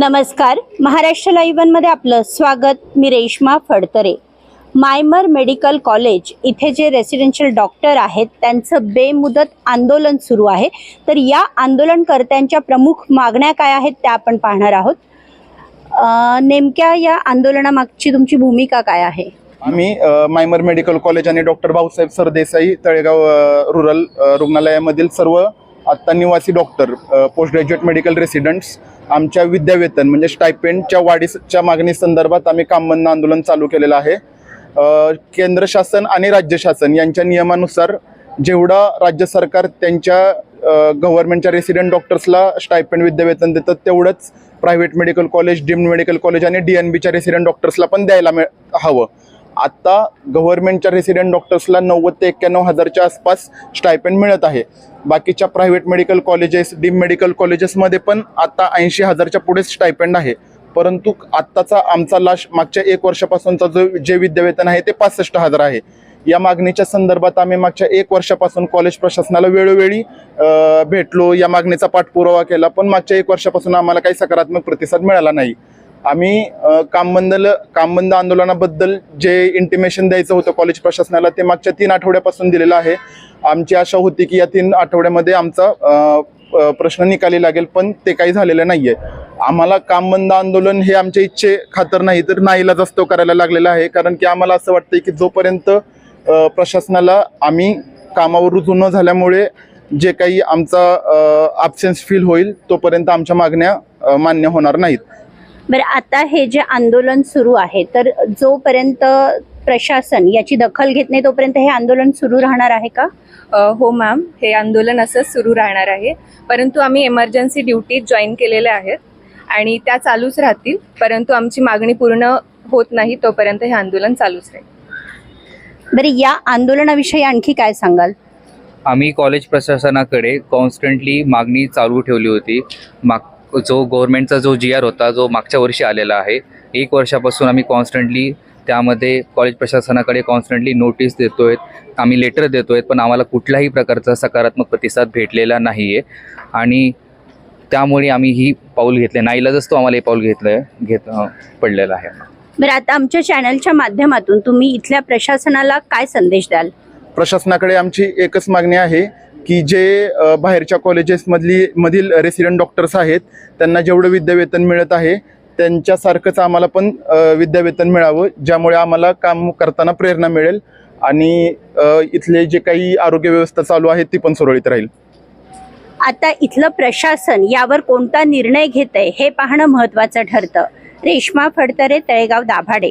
नमस्कार. महाराष्ट्र लाईव्हमध्ये आपलं स्वागत. मी रेश्मा फडतरे. मायमर मेडिकल कॉलेज इथे जे रेसिडेन्शियल डॉक्टर आहेत त्यांचं बेमुदत आंदोलन सुरू आहे. तर या आंदोलनकर्त्यांच्या प्रमुख मागण्या काय आहेत त्या आपण पाहणार आहोत. नेमक्या या आंदोलनामागची तुमची भूमिका काय आहे? आम्ही मायमर मेडिकल कॉलेज आणि डॉक्टर भाऊसाहेब सरदेसाई तळेगाव रुरल रुग्णालयामधील सर्व आत्ता निवासी doctor post graduate medical residents आमच्या विद्यावेतन म्हणजे स्टायपेंडच्या वाढीच्या मागणी संदर्भात आम्ही कामबंद आंदोलन चालू केलेलं आहे. केंद्र शासन आणि राज्य शासन यांच्या नियमानुसार जेवढा राज्य सरकार त्यांच्या गव्हर्नमेंटच्या रेसिडेंट डॉक्टर्सला स्टायपेंड विद्यावेतन देतात तेवढंच private medical college deemed medical college आणि डी एन बीच्या रेसिडेंट डॉक्टर्सला पण द्यायला मिळ हवं. आत्ता गव्हर्नमेंटच्या रेसिडेंट डॉक्टर्सला नव्वद ते एक्क्याण्णव हजारच्या आसपास स्टायपेंड मिळत आहे. बाकीच्या private medical colleges deemed medical कॉलेजेसमध्ये पण आत्ता ऐंशी हजारच्या पुढेच स्टायपेंड आहे. परंतु आत्ताचा आमचा लास्ट मागच्या एक वर्षापासूनचा जो जे विद्यावेतन आहे ते पासष्ट हजार आहे. या मागणीच्या संदर्भात आम्ही मागच्या एक वर्षापासून कॉलेज प्रशासनाला वेळोवेळी भेटलो. या मागणीचा पाठपुरावा केला पण मागच्या एक वर्षापासून आम्हाला काही सकारात्मक प्रतिसाद मिळाला नाही. आम्ही अ, कामबंद कामबंद आंदोलनाबद्दल जे इंटिमेशन द्यायचं होतं कॉलेज प्रशासनाला ते मागच्या तीन आठवड्यापासून दिलेलं आहे. आमची आशा होती की या तीन आठवड्यामध्ये आमचा प्रश्न निकाली लागेल पण ते काही झालेलं नाहीये. आम्हाला कामबंद आंदोलन हे आमच्या इच्छे खातर नाही तर नाहीला जास्त करायला लागलेला आहे. कारण की आम्हाला असं वाटतं की जोपर्यंत प्रशासनाला आम्ही कामावर रुजू न झाल्यामुळे जे काही आमचा ॲब्सेन्स फील होईल तोपर्यंत आमच्या मागण्या मान्य होणार नाहीत. बरं आता हे जे आंदोलन सुरू आहे तर जोपर्यंत प्रशासन याची दखल घेत नाही तोपर्यंत हे आंदोलन सुरू राहणार आहे का? अ, हो मॅम हे आंदोलन असंच सुरू राहणार आहे. परंतु आम्ही एमर्जन्सी ड्युटीत जॉईन केलेल्या आहेत आणि त्या चालूच राहतील. परंतु आमची मागणी पूर्ण होत नाही तोपर्यंत हे आंदोलन चालूच राहील. बरं या आंदोलनाविषयी आणखी काय सांगाल? आम्ही कॉलेज प्रशासनाकडे कॉन्स्टंटली मागणी चालू ठेवली होती. माग जो गव्हर्नमेंटचा जो जी आर होता जो मागच्या वर्षी आलेला आहे एक वर्षापासून आम्ही कॉन्स्टंटली त्यामध्ये कॉलेज प्रशासनाकडे कॉन्स्टंटली नोटीस देतो आहेत आम्ही लेटर देतो आहेत पण आम्हाला कुठल्याही प्रकारचा सकारात्मक प्रतिसाद भेटलेला नाही आहे आणि त्यामुळे आम्ही ही पाऊल घेतले. नाईलाजच तो आम्हाला हे पाऊल घेतलं आहे घेत पडलेलं आहे. बरं आता आमच्या चॅनलच्या माध्यमातून तुम्ही इथल्या प्रशासनाला काय संदेश द्याल? प्रशासनाकडे आमची एकच मागणी आहे की जे बाहेरच्या कॉलेजेसमधली मधील रेसिडेंट डॉक्टर्स आहेत त्यांना जेवढं विद्यावेतन मिळत आहे त्यांच्यासारखंच आम्हाला पण विद्यावेतन मिळावं ज्यामुळे आम्हाला काम करताना प्रेरणा मिळेल आणि इथले जे काही आरोग्य व्यवस्था चालू आहे ती पण सुरळीत राहील. आता इथलं प्रशासन यावर कोणता निर्णय घेत आहे हे पाहणं महत्वाचं ठरतं. रेश्मा फडतरे तळेगाव दाभाडे.